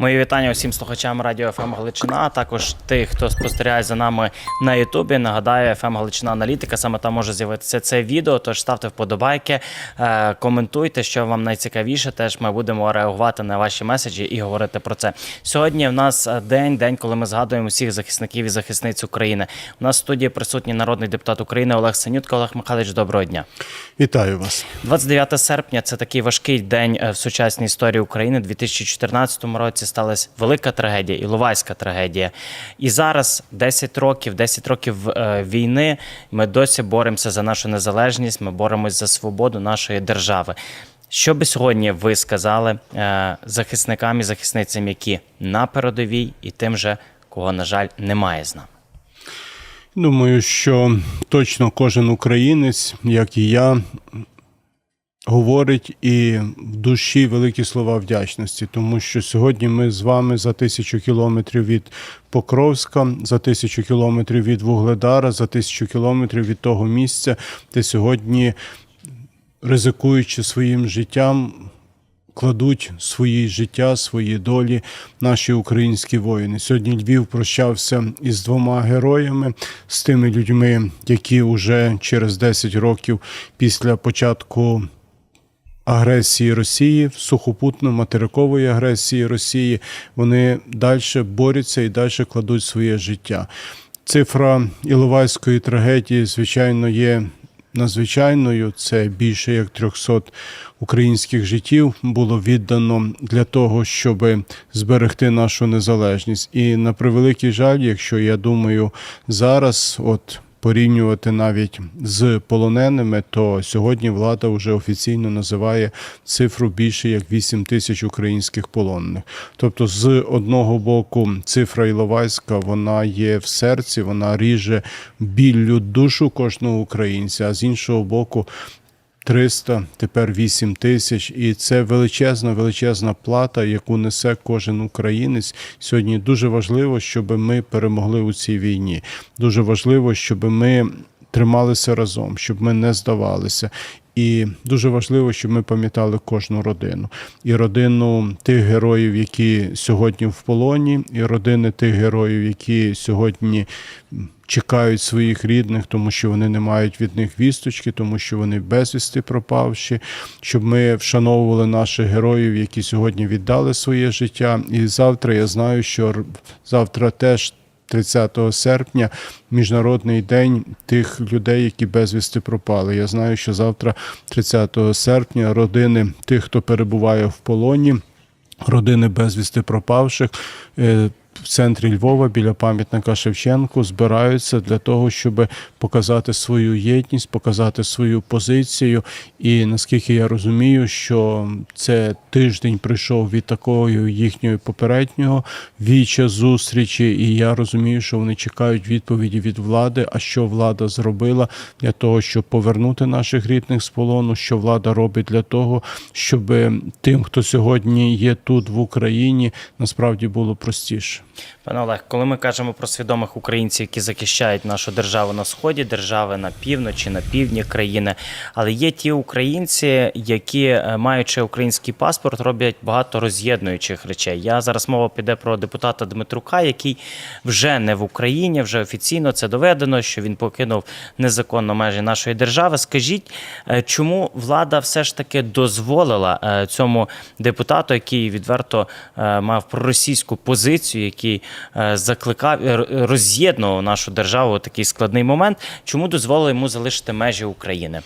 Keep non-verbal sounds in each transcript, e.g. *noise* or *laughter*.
Мої вітання усім слухачам радіо ФМ Галичина, а також тих, хто спостерігає за нами на Ютубі. Нагадаю, ФМ Галичина Аналітика. Саме там може з'явитися це відео. Тож ставте вподобайки, е, коментуйте, що вам найцікавіше. Теж ми будемо реагувати на ваші меседжі і говорити про це. Сьогодні в нас е, день, день, коли ми згадуємо всіх захисників і захисниць України. У нас в студії присутній народний депутат України Олег Синютка. Олег Михайлович, доброго дня. Вітаю вас. 29 серпня це такий важкий день е, в сучасній історії України. У 2014 році сталася велика трагедія, Іловайська трагедія. І зараз 10 років, 10 років е, війни. Ми досі боремося за нашу незалежність. Ми боремось за свободу нашої держави. Що би сьогодні ви сказали е, захисникам і захисницям, які на передовій, і тим же, кого, на жаль, немає з нами? Думаю, що точно кожен українець, як і я, говорить і в душі великі слова вдячності, тому що сьогодні ми з вами за тисячу кілометрів від Покровська, за тисячу кілометрів від Вугледара, за тисячу кілометрів від того місця, де сьогодні, ризикуючи своїм життям, кладуть свої життя, свої долі наші українські воїни. Сьогодні Львів прощався із двома героями, з тими людьми, які вже через 10 років після початку. Агресії Росії, сухопутно-материкової агресії Росії, вони далі борються і далі кладуть своє життя. Цифра Іловайської трагедії, звичайно, є надзвичайною. Це більше як 300 українських життів було віддано для того, щоб зберегти нашу незалежність. І на превеликий жаль, якщо я думаю зараз, от. Порівнювати навіть з полоненими, то сьогодні влада вже офіційно називає цифру більше як 8 тисяч українських полонених. Тобто, з одного боку, цифра Іловайська вона є в серці, вона ріже біллю душу кожного українця, а з іншого боку. 300, тепер 8 тисяч, і це величезна, величезна плата, яку несе кожен українець. Сьогодні дуже важливо, щоб ми перемогли у цій війні. Дуже важливо, щоб ми трималися разом, щоб ми не здавалися. І дуже важливо, щоб ми пам'ятали кожну родину і родину тих героїв, які сьогодні в полоні, і родини тих героїв, які сьогодні чекають своїх рідних, тому що вони не мають від них вісточки, тому що вони безвісти пропавші, щоб ми вшановували наших героїв, які сьогодні віддали своє життя. І завтра я знаю, що завтра теж. 30 серпня міжнародний день тих людей, які безвісти пропали. Я знаю, що завтра, 30 серпня, родини тих, хто перебуває в полоні, родини безвісти пропавших. В центрі Львова біля пам'ятника Шевченку збираються для того, щоб показати свою єдність, показати свою позицію. І наскільки я розумію, що це тиждень прийшов від такого їхнього попереднього віча зустрічі, і я розумію, що вони чекають відповіді від влади. А що влада зробила для того, щоб повернути наших рідних з полону? Що влада робить для того, щоб тим, хто сьогодні є тут в Україні, насправді було простіше. Пане Олег, коли ми кажемо про свідомих українців, які захищають нашу державу на сході, держави на півночі, на півдні країни, але є ті українці, які, е, маючи український паспорт, роблять багато роз'єднуючих речей. Я зараз мова піде про депутата Дмитрука, який вже не в Україні, вже офіційно це доведено, що він покинув незаконно межі нашої держави. Скажіть, е, чому влада все ж таки дозволила е, цьому депутату, який відверто мав проросійську позицію, який е, закликав е, роз'єднував нашу державу у такий складний момент, чому дозволили йому залишити межі України?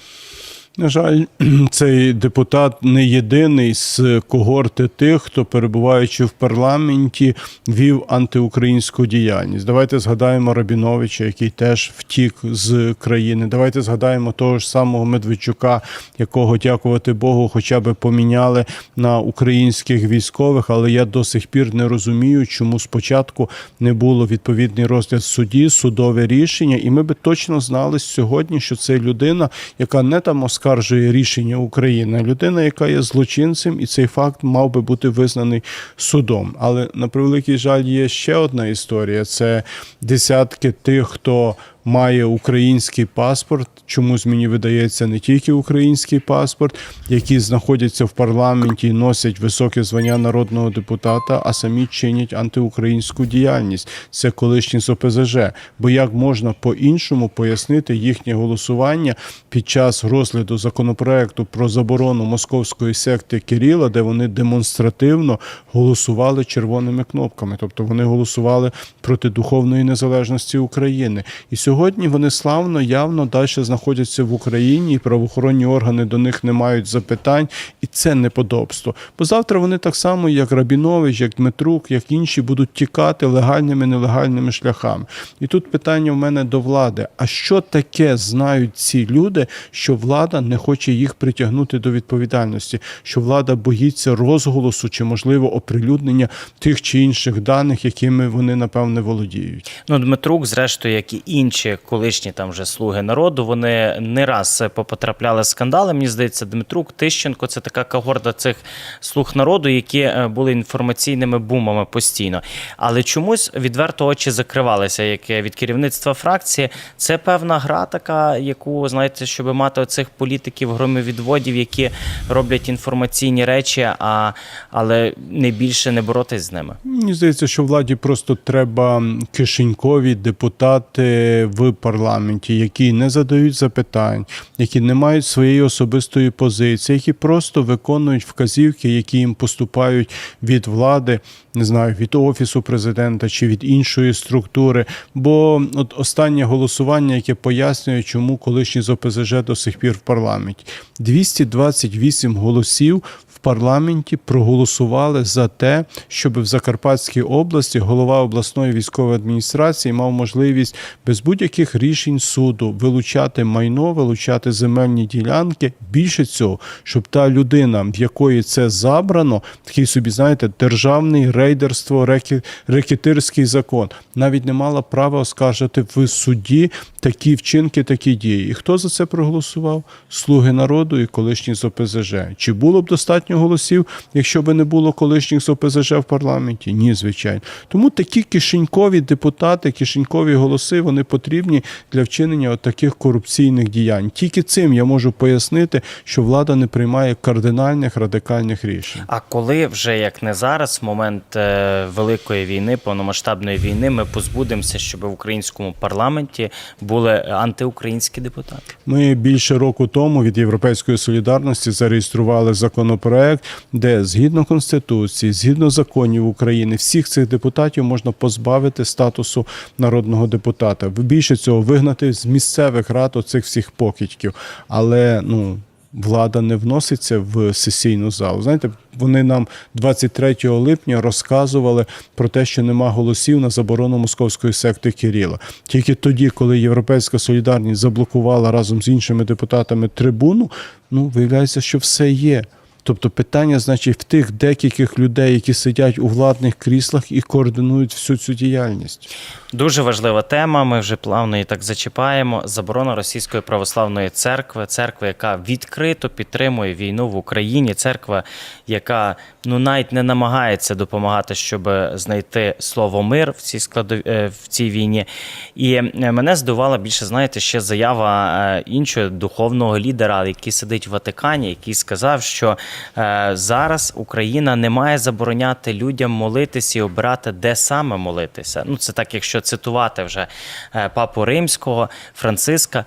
На жаль, *clears throat* цей депутат не єдиний з когорти тих, хто перебуваючи в парламенті, вів антиукраїнську діяльність. Давайте згадаємо Рабіновича, який теж втік з країни. Давайте згадаємо того ж самого Медведчука, якого дякувати Богу, хоча б поміняли на українських військових. Але я до сих пір не розумію, чому спочатку не було відповідний розгляд в суді, судове рішення, і ми би точно знали сьогодні, що це людина, яка не там оскаржує рішення України, людина, яка є злочинцем, і цей факт мав би бути визнаний судом. Але на превеликий жаль, є ще одна історія: це десятки тих, хто має український паспорт. Чомусь мені видається не тільки український паспорт, які знаходяться в парламенті носять високе звання народного депутата, а самі чинять антиукраїнську діяльність. Це колишні з ОПЗЖ. Бо як можна по-іншому пояснити їхнє голосування під час розгляду законопроекту про заборону московської секти Кирила, де вони демонстративно голосували червоними кнопками, тобто вони голосували проти духовної незалежності України. І сьогодні вони славно, явно далі знаходяться в Україні, і правоохоронні органи до них не мають запитань, і це неподобство. Бо завтра вони так само, як Рабінович, як Дмитрук, як інші, будуть тікати легальними нелегальними шляхами. І тут питання в мене до влади: а що таке знають ці люди, що влада не хоче їх притягнути до відповідальності, що влада боїться розголосу чи можливо оприлюднення тих чи інших даних, якими вони напевне володіють? Ну, Дмитрук, зрештою, як і інші колишні там вже слуги народу, вони не раз потрапляли в скандали. Мені здається, Дмитрук, Тищенко це така когорда цих слуг народу, які е, були інформаційними бумами постійно. Але чомусь відверто очі закривалися, як від керівництва фракції. Це певна гра, така, яку знаєте, щоб мати оцих політиків громовідводів, які роблять інформаційні речі, а але не більше не боротись з ними. Мені здається, що владі просто треба кишенькові депутати в парламенті, які не задають запитань, які не мають своєї особистої позиції, які просто виконують вказівки, які їм поступають від влади, не знаю, від офісу президента чи від іншої структури. Бо от останнє голосування, яке пояснює, чому колишні з ОПЗЖ до сих пір в парламенті, 228 голосів в парламенті проголосували за те, щоб в Закарпатській області голова обласної військової адміністрації мав можливість без будь-яких рішень суду вилучати майно, вилучати земельні ділянки. Більше цього, щоб та людина, в якої це забрано, такий собі, знаєте, державний рейдерство, рекі, рекетирський закон, навіть не мала права оскаржити в суді такі вчинки, такі дії. І хто за це проголосував? Слуги народу і колишні з ОПЗЖ. Чи було б достатньо голосів, якщо б не було колишніх з ОПЗЖ в парламенті? Ні, звичайно. Тому такі кишенькові депутати, кишенькові голоси, вони потрібні для вчинення таких корупційних діянь. Тільки цим я можу пояснити, що влада не приймає кардинальних радикальних рішень. А коли вже як не зараз, момент великої війни, повномасштабної війни, ми позбудемося, щоб в українському парламенті були антиукраїнські депутати. Ми більше року тому від Європейської солідарності зареєстрували законопроект, де згідно конституції, згідно законів України, всіх цих депутатів можна позбавити статусу народного депутата. Більше цього вигнати з місцевих рад оцих всіх покидьків. Але ну. Влада не вноситься в сесійну залу. Знаєте, вони нам 23 липня розказували про те, що нема голосів на заборону московської секти Кирила. Тільки тоді, коли Європейська солідарність заблокувала разом з іншими депутатами трибуну, ну виявляється, що все є. Тобто питання, значить, в тих декількох людей, які сидять у владних кріслах і координують всю цю діяльність. Дуже важлива тема. Ми вже плавно її так зачіпаємо. Заборона російської православної церкви, церкви, яка відкрито підтримує війну в Україні, церква, яка ну навіть не намагається допомагати, щоб знайти слово мир в цій складові в цій війні. І е, мене здивувала більше, знаєте, ще заява е, іншого духовного лідера, який сидить в Ватикані, який сказав, що е, зараз Україна не має забороняти людям молитися і обирати, де саме молитися. Ну це так, якщо цитувати вже е, папу римського Франциска.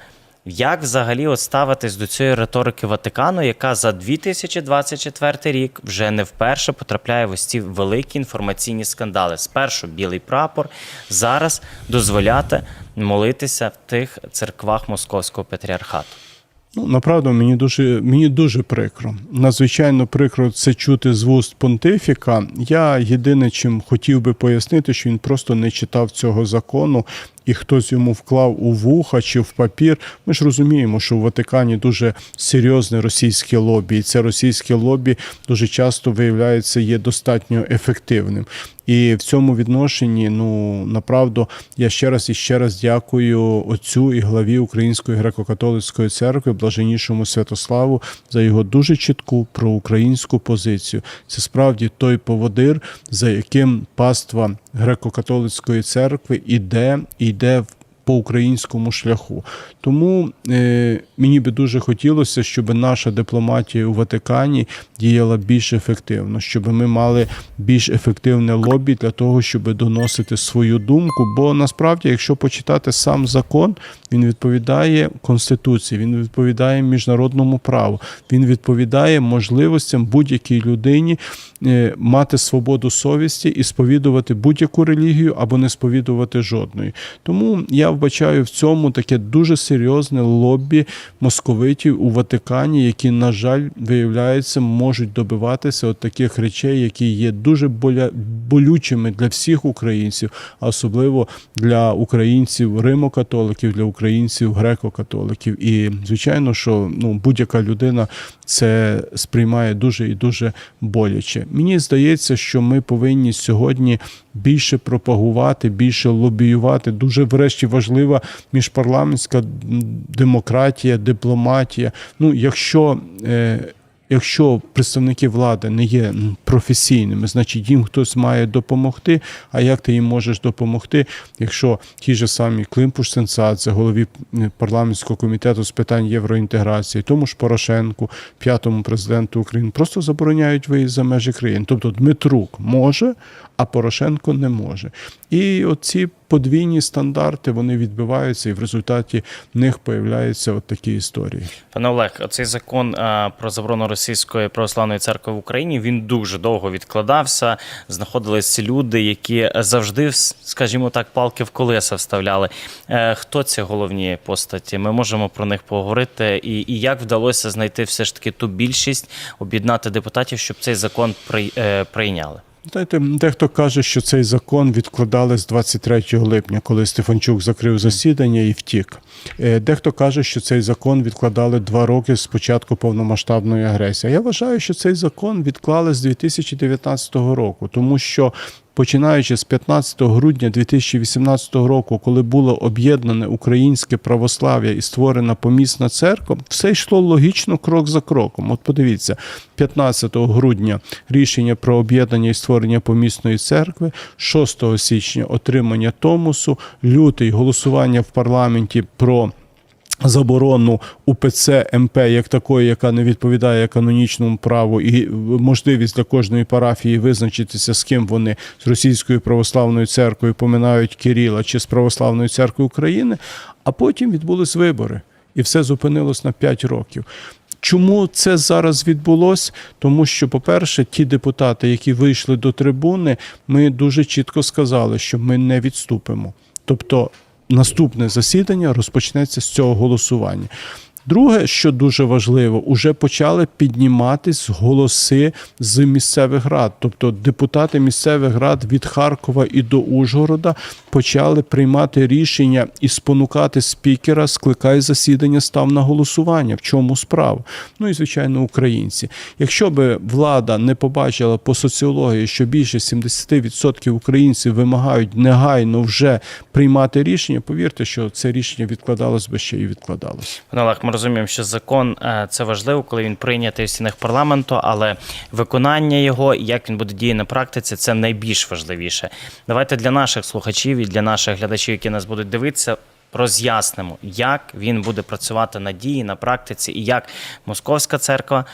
Як взагалі ставитись до цієї риторики Ватикану, яка за 2024 рік вже не вперше потрапляє в ось ці великі інформаційні скандали? Спершу білий прапор, зараз дозволяти молитися в тих церквах московського патріархату. Ну, направду, мені дуже мені дуже прикро. Надзвичайно прикро це чути з вуст понтифіка. Я єдине, чим хотів би пояснити, що він просто не читав цього закону. І хтось йому вклав у вуха чи в папір. Ми ж розуміємо, що в Ватикані дуже серйозне російське лобі, і це російське лобі дуже часто виявляється є достатньо ефективним. І в цьому відношенні, ну направду, я ще раз і ще раз дякую отцю і главі Української греко-католицької церкви, блаженнішому Святославу, за його дуже чітку проукраїнську позицію. Це справді той поводир, за яким паства греко-католицької церкви іде, іде в по українському шляху. Тому е, мені би дуже хотілося, щоб наша дипломатія у Ватикані діяла більш ефективно, щоб ми мали більш ефективне лобі для того, щоб доносити свою думку. Бо насправді, якщо почитати сам закон, він відповідає конституції, він відповідає міжнародному праву, він відповідає можливостям будь-якій людині е, мати свободу совісті і сповідувати будь-яку релігію або не сповідувати жодної. Тому я вбачаю в цьому таке дуже серйозне лобі московитів у Ватикані, які, на жаль, виявляється, можуть добиватися от таких речей, які є дуже боля... болючими для всіх українців, а особливо для українців римокатоликів, для українців греко-католиків. І звичайно, що ну будь-яка людина це сприймає дуже і дуже боляче. Мені здається, що ми повинні сьогодні більше пропагувати, більше лобіювати. Дуже врешті важлива міжпарламентська демократія, дипломатія. Ну, якщо е, Якщо представники влади не є професійними, значить їм хтось має допомогти. А як ти їм можеш допомогти, якщо ті ж самі Климпуш Сенсація, голові парламентського комітету з питань євроінтеграції, тому ж Порошенку, п'ятому президенту України, просто забороняють виїзд за межі країн. Тобто Дмитрук може, а Порошенко не може. І оці подвійні стандарти вони відбиваються, і в результаті них появляються от такі історії. Пане Олег, цей закон про заборону російської православної церкви в Україні він дуже довго відкладався. Знаходились люди, які завжди, скажімо так, палки в колеса вставляли. Е, Хто ці головні постаті? Ми можемо про них поговорити. І, і як вдалося знайти все ж таки ту більшість, об'єднати депутатів, щоб цей закон е, прийняли? Знаєте, дехто каже, що цей закон відкладали з 23 липня, коли Стефанчук закрив засідання і втік. Е, Дехто каже, що цей закон відкладали два роки з початку повномасштабної агресії. Я вважаю, що цей закон відклали з 2019 року, тому що. Починаючи з 15 грудня 2018 року, коли було об'єднане українське православ'я і створена помісна церква, все йшло логічно крок за кроком. От подивіться, 15 грудня рішення про об'єднання і створення помісної церкви, 6 січня отримання Томосу, лютий голосування в парламенті про. Заборону УПЦ МП як такої, яка не відповідає канонічному праву, і можливість для кожної парафії визначитися, з ким вони з російською православною церквою поминають Кирила чи з православною церквою України. А потім відбулись вибори, і все зупинилось на 5 років. Чому це зараз відбулось? Тому що, по-перше, ті депутати, які вийшли до трибуни, ми дуже чітко сказали, що ми не відступимо. Тобто наступне засідання розпочнеться з цього голосування. Друге, що дуже важливо, уже почали підніматись голоси з місцевих рад. Тобто депутати місцевих рад від Харкова і до Ужгорода почали приймати рішення і спонукати спікера, скликай засідання, став на голосування. В чому справа? Ну і звичайно, українці. Якщо би влада не побачила по соціології, що більше 70% українців вимагають негайно вже приймати рішення, повірте, що це рішення відкладалось би ще і відкладалось. Розуміємо, що закон е, це важливо, коли він прийнятий в стінах парламенту, але виконання його, і як він буде діяти на практиці, це найбільш важливіше. Давайте для наших слухачів і для наших глядачів, які нас будуть дивитися. Роз'яснимо, як він буде працювати на дії, на практиці, і як московська церква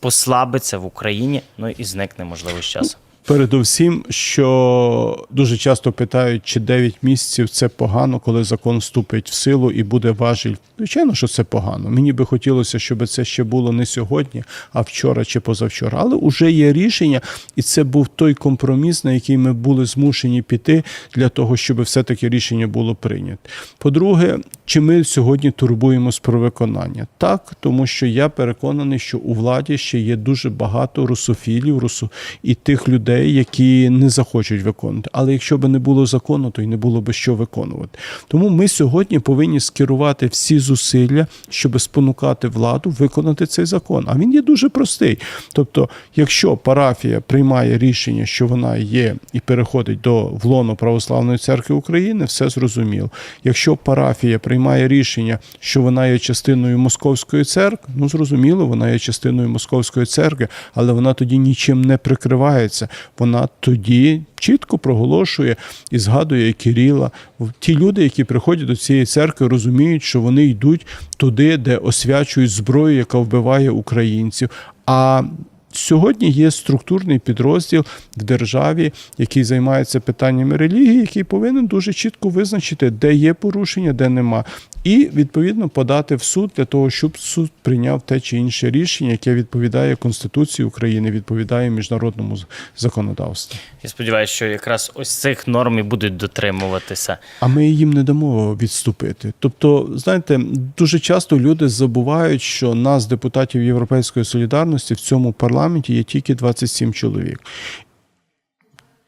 послабиться в Україні, ну і зникне можливо з часом. Передусім, що дуже часто питають, чи 9 місяців це погано, коли закон вступить в силу і буде важіль. Звичайно, що це погано. Мені би хотілося, щоб це ще було не сьогодні, а вчора чи позавчора. Але вже є рішення, і це був той компроміс, на який ми були змушені піти для того, щоб все-таки рішення було прийнято. По-друге, чи ми сьогодні турбуємось про виконання? Так, тому що я переконаний, що у владі ще є дуже багато русофілів, русо і тих людей, які не захочуть виконувати. Але якщо б не було закону, то й не було б що виконувати. Тому ми сьогодні повинні скерувати всі зусилля, щоб спонукати владу виконати цей закон. А він є дуже простий. Тобто, якщо парафія приймає рішення, що вона є і переходить до влону православної церкви України, все зрозуміло. Якщо парафія приймає рішення, що вона є частиною московської церкви, ну зрозуміло, вона є частиною московської церкви, але вона тоді нічим не прикривається, вона тоді чітко проголошує і згадує Кіріла. Ті люди, які приходять до цієї церкви, розуміють, що вони йдуть туди, де освячують зброю, яка вбиває українців. А Сьогодні є структурний підрозділ в державі, який займається питаннями релігії, який повинен дуже чітко визначити, де є порушення, де нема, і відповідно подати в суд для того, щоб суд прийняв те чи інше рішення, яке відповідає Конституції України, відповідає міжнародному законодавству. Я сподіваюся, що якраз ось цих норм і будуть дотримуватися. А ми їм не дамо відступити. Тобто, знаєте, дуже часто люди забувають, що нас, депутатів Європейської солідарності, в цьому парламенті є тільки 27 чоловік.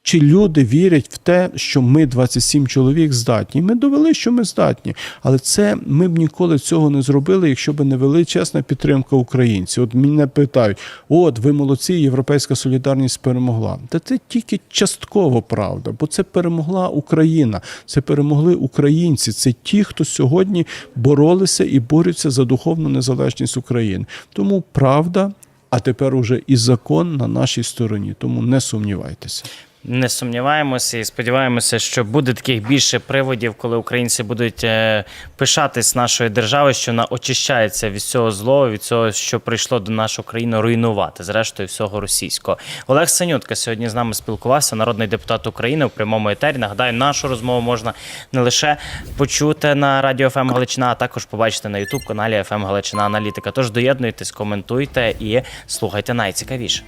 Чи люди вірять в те, що ми 27 чоловік здатні? Ми довели, що ми здатні, але це ми б ніколи цього не зробили, якщо б не величезна підтримка українців. От мене питають: от ви молодці, європейська солідарність перемогла. Та це тільки частково правда, бо це перемогла Україна, це перемогли українці. Це ті, хто сьогодні боролися і борються за духовну незалежність України. Тому правда. А тепер уже і закон на нашій стороні, тому не сумнівайтеся. Не сумніваємося і сподіваємося, що буде таких більше приводів, коли українці будуть е, пишатись нашою державою, що вона очищається від цього злого, від цього, що прийшло до нашої країни руйнувати, зрештою, всього російського. Олег Синютка сьогодні з нами спілкувався, народний депутат України у прямому етері. Нагадаю, нашу розмову можна не лише почути на радіо ФМ Галичина, а також побачити на Ютуб каналі ФМ Галичина Аналітика. Тож доєднуйтесь, коментуйте і слухайте найцікавіше.